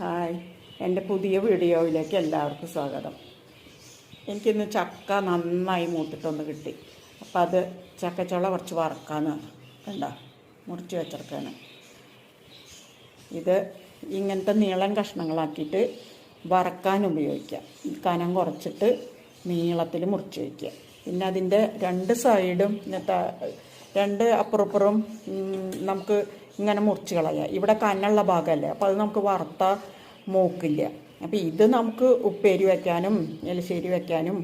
Hi. എന്റെ പുതിയ വീഡിയോയിലേക്ക് എല്ലാവർക്കും സ്വാഗതം. എനിക്കിന്ന് ചക്ക നന്നായി മൂത്തിട്ടൊന്ന് കിട്ടി. അപ്പം അത് ചക്കച്ചോള കുറച്ച് വറക്കാന്ന് കണ്ട? മുറിച്ച് വെച്ചെടുക്കാണ്. ഇത് ഇങ്ങനത്തെ നീളം കഷ്ണങ്ങളാക്കിയിട്ട് വറക്കാൻ ഉപയോഗിക്കാം കനം കുറച്ചിട്ട് നീളത്തിൽ മുറിച്ച് വയ്ക്കുക. പിന്നെ അതിന്റെ രണ്ട് സൈഡും രണ്ട് അപ്പുറപ്പുറം നമുക്ക് ഇങ്ങനെ മുറിച്ച് കളയുക ഇവിടെ കന്നുള്ള ഭാഗമല്ലേ? അപ്പോൾ അത് നമുക്ക് വറുത്ത മൂക്കില്ല? അപ്പോൾ ഇത് നമുക്ക് ഉപ്പേരി വയ്ക്കാനും എലിശ്ശേരി വയ്ക്കാനും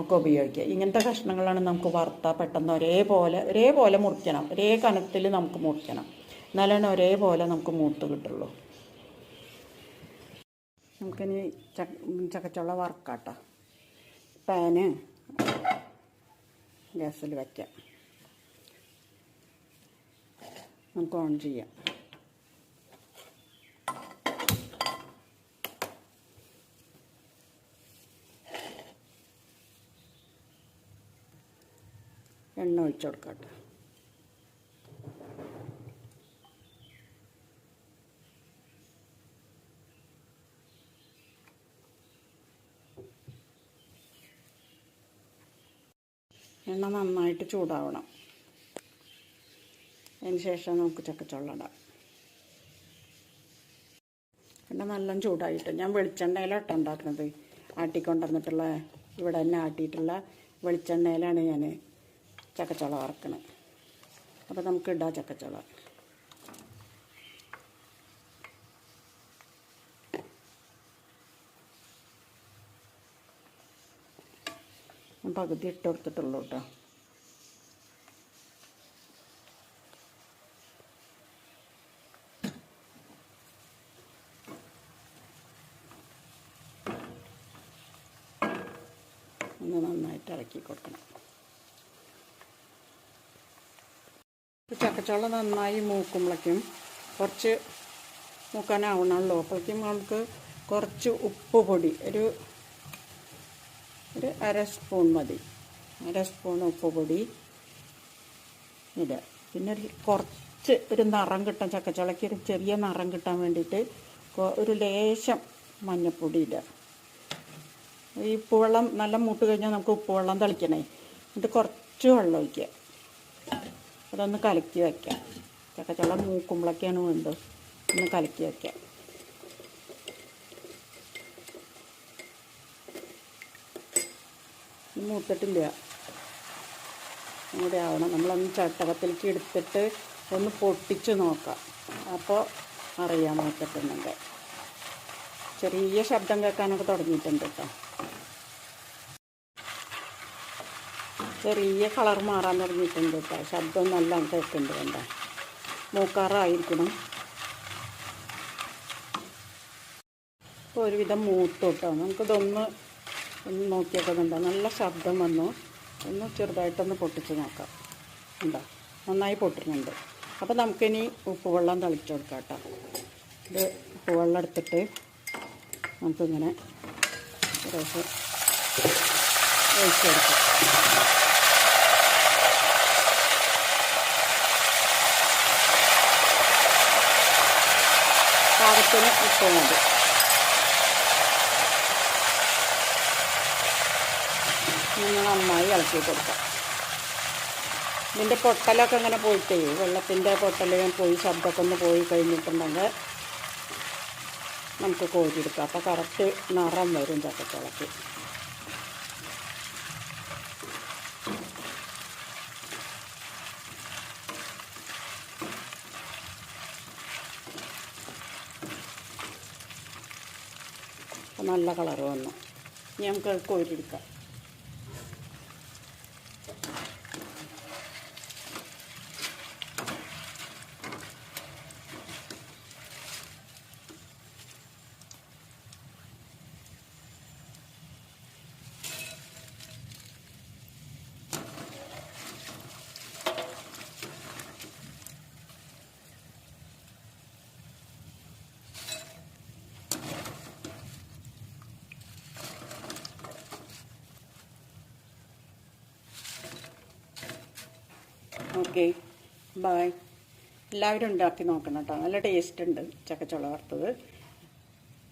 ഒക്കെ ഉപയോഗിക്കുക ഇങ്ങനത്തെ കഷ്ണങ്ങളാണ് നമുക്ക് വറുത്ത പെട്ടെന്ന് ഒരേപോലെ ഒരേപോലെ മുറിക്കണം. ഒരേ കനത്തിൽ നമുക്ക് മുറിക്കണം. എന്നാലാണ് ഒരേപോലെ നമുക്ക് മൂത്ത് കിട്ടുള്ളൂ. നമുക്കിനി ചക്ക ചക്കച്ചുള്ള വറക്കാട്ടോ. പാന് ഗ്യാസിൽ വയ്ക്കാം നമുക്ക് ഓൺ ചെയ്യാം. എണ്ണ ഒഴിച്ചു കൊടുക്കട്ടെ. എണ്ണ നന്നായിട്ട് ചൂടാവണം. അതിന് ശേഷം നമുക്ക് ചക്കച്ചുള്ള പിന്നെ നല്ല ചൂടായിട്ട് ഞാൻ വെളിച്ചെണ്ണയിലാട്ടോ ഉണ്ടാക്കുന്നത്. ആട്ടിക്കൊണ്ടുവന്നിട്ടുള്ള ഇവിടെ തന്നെ ആട്ടിയിട്ടുള്ള വെളിച്ചെണ്ണയിലാണ് ഞാൻ ചക്കച്ചുള വറക്കണത്. അപ്പോൾ നമുക്ക് ഇടാം ചക്കച്ചുള. പകുതി ഇട്ട് കൊടുത്തിട്ടുള്ളൂ കേട്ടോ. ഒന്ന് നന്നായിട്ട് ഇളക്കി കൊടുക്കണം. ചക്കച്ചോളം നന്നായി മൂക്കുമ്പോഴേക്കും കുറച്ച് മൂക്കാനാവണമല്ലോ അപ്പോഴേക്കും നമുക്ക് കുറച്ച് ഉപ്പ് പൊടി ഒരു ഒരു അര സ്പൂൺ മതി. അര സ്പൂൺ ഉപ്പ് പൊടി ഇടുക. പിന്നെ ഒരു കുറച്ച് ഒരു നിറം കിട്ടാൻ ചക്കച്ചുളയ്ക്ക് ഒരു ചെറിയ നിറം കിട്ടാൻ വേണ്ടിയിട്ട് ഒരു ലേശം മഞ്ഞൾപ്പൊടി ഇടുക. ഈ ഉപ്പുവെള്ളം നല്ല മൂട്ട് കഴിഞ്ഞാൽ നമുക്ക് ഉപ്പുവെള്ളം തളിക്കണേ. എന്നിട്ട് കുറച്ച് വെള്ളം ഒഴിക്കുക. അതൊന്ന് കലക്കി വയ്ക്കാം ചക്കച്ചുള മൂക്കുമ്പളൊക്കെയാണ് വേണ്ടത്. ഒന്ന് കലക്കി വയ്ക്കാം മൂത്തിട്ടില്ല. കൂടെ ആവണം. നമ്മളൊന്ന് ചട്ടകത്തിലേക്ക് എടുത്തിട്ട് ഒന്ന് പൊട്ടിച്ച് നോക്കാം. അപ്പോൾ അറിയാൻ മൂത്തിട്ടുണ്ടെങ്കിൽ. ചെറിയ ശബ്ദം കേൾക്കാനൊക്കെ തുടങ്ങിയിട്ടുണ്ട് കേട്ടോ. ചെറിയ കളർ മാറാൻ തുടങ്ങിയിട്ടുണ്ട് കേട്ടോ. ശബ്ദം നല്ല കേൾക്കുന്നുണ്ട് കണ്ട? മൂക്കാറായിരിക്കണം. ഇപ്പോൾ ഒരുവിധം മൂത്തു കേട്ടോ. നമുക്കിതൊന്ന് ഒന്ന് നോക്കിയൊക്കെ കണ്ടോ? നല്ല ശബ്ദം വന്നു. ഒന്ന് ചെറുതായിട്ടൊന്ന് പൊട്ടിച്ച് നോക്കാം. ഉണ്ടോ നന്നായി പൊട്ടുന്നുണ്ട് അപ്പോൾ നമുക്കിനി ഉപ്പുവെള്ളം തളിച്ചു കൊടുക്കാം കേട്ടോ. ഇത് ഉപ്പുവെള്ളം എടുത്തിട്ട് നമുക്കിങ്ങനെ കുറേശ്ശെ ഒഴിച്ചെടുക്കും. പാകത്തിന് ഉപ്പ് നന്നായി ഇളക്കി കൊടുക്കാം. ഇതിന്റെ പൊട്ടലൊക്കെ ഇങ്ങനെ പോയിട്ടേ വെള്ളത്തിന്റെ പൊട്ടലും പോയി ശബ്ദമൊക്കെ ഒന്ന് പോയി കഴിഞ്ഞിട്ടുണ്ടെങ്കിൽ നമുക്ക് കോരിയെടുക്കാം. അപ്പോൾ കറക്റ്റ് നിറം വരും ചക്കച്ചുളക്ക് നല്ല കളർ വന്നു. ഇനി നമുക്ക് കോരിയെടുക്കാം. ഓക്കെ. ബായ് എല്ലാവരും ഉണ്ടാക്കി നോക്കണം കേട്ടോ. നല്ല ടേസ്റ്റ് ഉണ്ട് ചക്കച്ചുള വറുത്തത്.